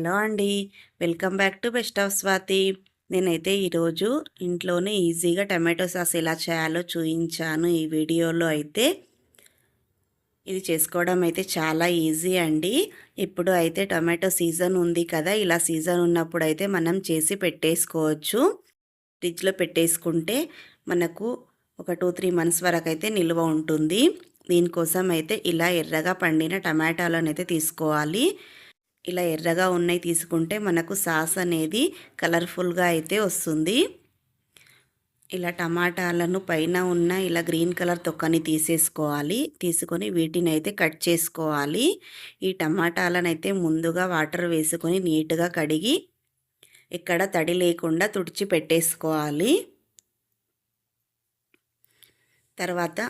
Hello అండి. Welcome back to best of Swathi. నేనైతే ఈరోజు ఇంట్లోనే ఈజీగా టమాటో సాస్ ఎలా చేయాలో చూపించాను ఈ వీడియోలో అయితే. ఇది చేసుకోవడం అయితే చాలా ఈజీ అండి. ఇప్పుడు అయితే టమాటో సీజన్ ఉంది కదా ఇలా సీజన్ ఉన్నప్పుడు అయితే మనం చేసి పెట్టేసుకోవచ్చు. ఫ్రిడ్జ్లో పెట్టేసుకుంటే మనకు ఒక టూ త్రీ మంత్స్ వరకు అయితే నిల్వ ఉంటుంది. దీనికోసం అయితే ఇలా ఎర్రగా పండిన టమాటాలను అయితే తీసుకోవాలి. ఇలా ఎర్రగా ఉన్నాయి తీసుకుంటే మనకు సాస్ అనేది కలర్ఫుల్గా అయితే వస్తుంది. ఇలా టమాటాలను పైన ఉన్న ఇలా గ్రీన్ కలర్ తొక్కని తీసేసుకోవాలి. తీసుకొని వీటిని అయితే కట్ చేసుకోవాలి. ఈ టమాటాలను అయితే ముందుగా వాటర్ వేసుకొని నీట్గా కడిగి ఇక్కడ తడి లేకుండా తుడిచి పెట్టేసుకోవాలి. తర్వాత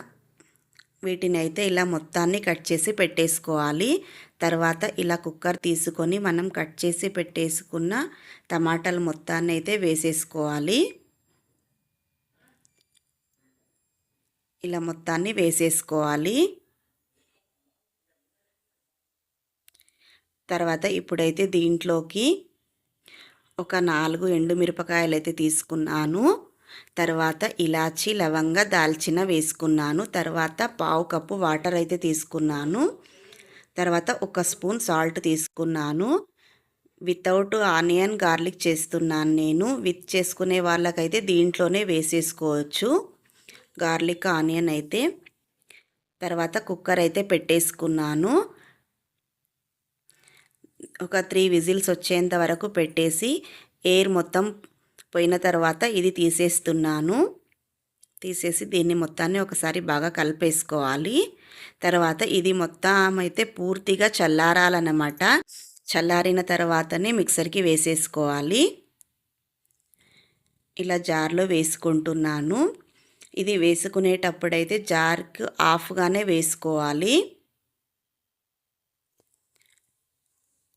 వీటిని అయితే ఇలా మొత్తాన్ని కట్ చేసి పెట్టేసుకోవాలి. తర్వాత ఇలా కుక్కర్ తీసుకొని మనం కట్ చేసి పెట్టేసుకున్న టమాటాలు మొత్తాన్ని అయితే వేసేసుకోవాలి. ఇలా మొత్తాన్ని వేసేసుకోవాలి. తర్వాత ఇప్పుడైతే దీంట్లోకి ఒక నాలుగు ఎండుమిరపకాయలు అయితే తీసుకున్నాను. తర్వాత ఇలాచి లవంగ దాల్చిన వేసుకున్నాను. తర్వాత పావు కప్పు వాటర్ అయితే తీసుకున్నాను. తర్వాత ఒక స్పూన్ సాల్ట్ తీసుకున్నాను. వితౌట్ ఆనియన్ గార్లిక్ చేస్తున్నాను నేను. విత్ చేసుకునే వాళ్ళకైతే దీంట్లోనే వేసేసుకోవచ్చు. గార్లిక్ ఆనియన్ అయితే. తర్వాత కుక్కర్ అయితే పెట్టేసుకున్నాను. ఒక త్రీ విజిల్స్ వచ్చేంత వరకు పెట్టేసి ఎయిర్ మొత్తం పోయిన తర్వాత ఇది తీసేస్తున్నాను. తీసేసి దీన్ని మొత్తాన్ని ఒకసారి బాగా కలిపేసుకోవాలి. తర్వాత ఇది మొత్తం అయితే పూర్తిగా చల్లారాలన్నమాట. చల్లారిన తర్వాతనే మిక్సర్కి వేసేసుకోవాలి. ఇలా జార్లో వేసుకుంటున్నాను. ఇది వేసుకునేటప్పుడైతే జార్కు ఆఫ్గానే వేసుకోవాలి.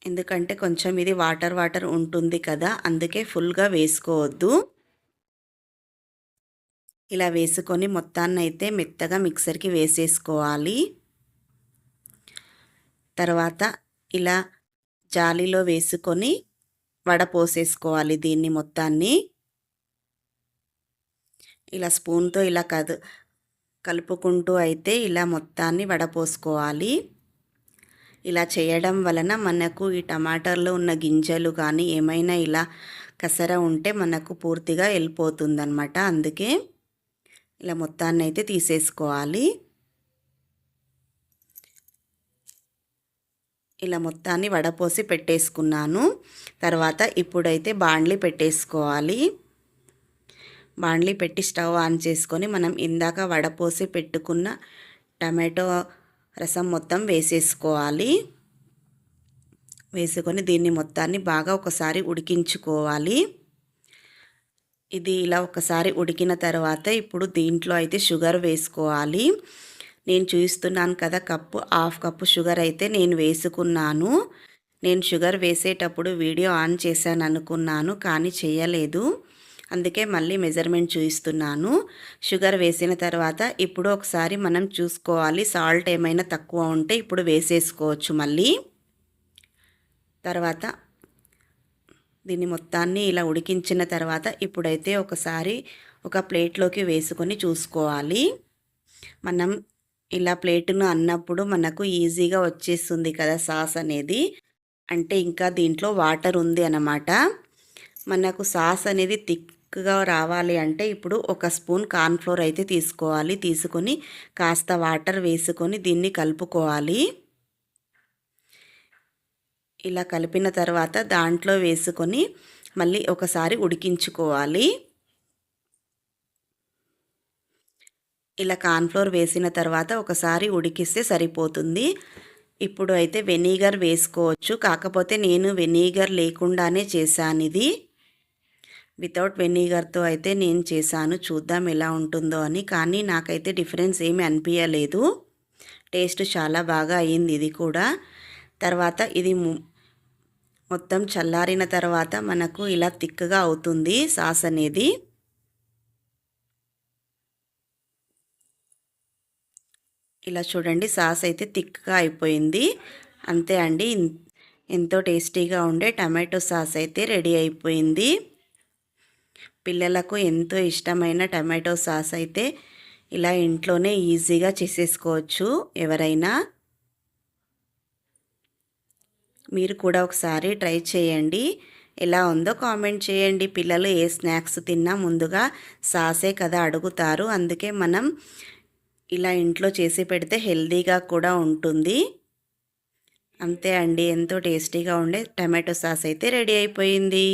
ఎందుకంటే కొంచెం ఇది వాటర్ వాటర్ ఉంటుంది కదా అందుకే ఫుల్గా వేసుకోవద్దు. ఇలా వేసుకొని మొత్తాన్ని అయితే మెత్తగా మిక్సర్కి వేసేసుకోవాలి. తర్వాత ఇలా జాలీలో వేసుకొని వడపోసేసుకోవాలి దీన్ని మొత్తాన్ని. ఇలా స్పూన్తో ఇలా కదు కలుపుకుంటూ అయితే ఇలా మొత్తాన్ని వడపోసుకోవాలి ఇలా చేయడం వలన మనకు ఈ టమాటాల్లో ఉన్న గింజలు కానీ ఏమైనా ఇలా కసర ఉంటే మనకు పూర్తిగా వెళ్ళిపోతుందన్నమాట. అందుకే ఇలా మొత్తాన్ని అయితే తీసేసుకోవాలి. ఇలా మొత్తాన్ని వడపోసి పెట్టేసుకున్నాను. తర్వాత ఇప్పుడైతే బాండ్లీ పెట్టేసుకోవాలి. బాండ్లీ పెట్టి స్టవ్ ఆన్ చేసుకొని మనం ఇందాక వడపోసి పెట్టుకున్న టమాటో రసం మొత్తం వేసేసుకోవాలి. వేసుకొని దీన్ని మొత్తాన్ని బాగా ఒకసారి ఉడికించుకోవాలి. ఇది ఇలా ఒకసారి ఉడికిన తర్వాత ఇప్పుడు దీంట్లో అయితే షుగర్ వేసుకోవాలి. నేను చూస్తున్నాను కదా కప్పు హాఫ్ కప్పు షుగర్ అయితే నేను వేసుకున్నాను. నేను షుగర్ వేసేటప్పుడు వీడియో ఆన్ చేశాను అనుకున్నాను కానీ చేయలేదు. అందుకే మళ్ళీ మెజర్మెంట్ చూపిస్తున్నాను షుగర్ వేసిన తర్వాత ఇప్పుడు ఒకసారి మనం చూసుకోవాలి. సాల్ట్ ఏమైనా తక్కువ ఉంటే ఇప్పుడు వేసేసుకోవచ్చు మళ్ళీ. తర్వాత దీన్ని మొత్తాన్ని ఇలా ఉడికించిన తర్వాత ఇప్పుడైతే ఒకసారి ఒక ప్లేట్లోకి వేసుకొని చూసుకోవాలి. మనం ఇలా ప్లేటును అన్నప్పుడు మనకు ఈజీగా వచ్చేస్తుంది కదా సాస్ అనేది. అంటే ఇంకా దీంట్లో వాటర్ ఉంది అన్నమాట. మనకు సాస్ అనేది థిక్గా రావాలి అంటే ఇప్పుడు ఒక స్పూన్ కార్న్ఫ్లోర్ అయితే తీసుకోవాలి. తీసుకొని కాస్త వాటర్ వేసుకొని దీన్ని కలుపుకోవాలి. ఇలా కలిపిన తర్వాత దాంట్లో వేసుకొని మళ్ళీ ఒకసారి ఉడికించుకోవాలి. ఇలా కార్న్ఫ్లోర్ వేసిన తర్వాత ఒకసారి ఉడికిస్తే సరిపోతుంది. ఇప్పుడు అయితే వెనిగర్ వేసుకోవచ్చు. కాకపోతే నేను వెనిగర్ లేకుండానే చేశాను ఇది. వితౌట్ వెనిగర్తో అయితే నేను చేశాను. చూద్దాం ఎలా ఉంటుందో అని. కానీ నాకైతే డిఫరెన్స్ ఏమి అనిపించలేదు టేస్ట్ చాలా బాగా అయ్యింది ఇది కూడా. తర్వాత ఇది మొత్తం చల్లారిన తర్వాత మనకు ఇలా తిక్కగా అవుతుంది సాస్ అనేది. ఇలా చూడండి సాస్ అయితే థిక్గా అయిపోయింది. అంతే అండి. ఎంతో టేస్టీగా ఉండే టమాటో సాస్ అయితే రెడీ అయిపోయింది. పిల్లలకు ఎంతో ఇష్టమైన టమాటో సాస్ అయితే ఇలా ఇంట్లోనే ఈజీగా చేసేసుకోవచ్చు. ఎవరైనా మీరు కూడా ఒకసారి ట్రై చేయండి. ఎలా ఉందో కామెంట్ చేయండి. పిల్లలు ఏ స్నాక్స్ తిన్నా ముందుగా సాసే కదా అడుగుతారు. అందుకే మనం ఇలా ఇంట్లో చేసి పెడితే హెల్దీగా కూడా ఉంటుంది. అంతే అండి. ఎంతో టేస్టీగా ఉండే టమాటో సాస్ అయితే రెడీ అయిపోయింది.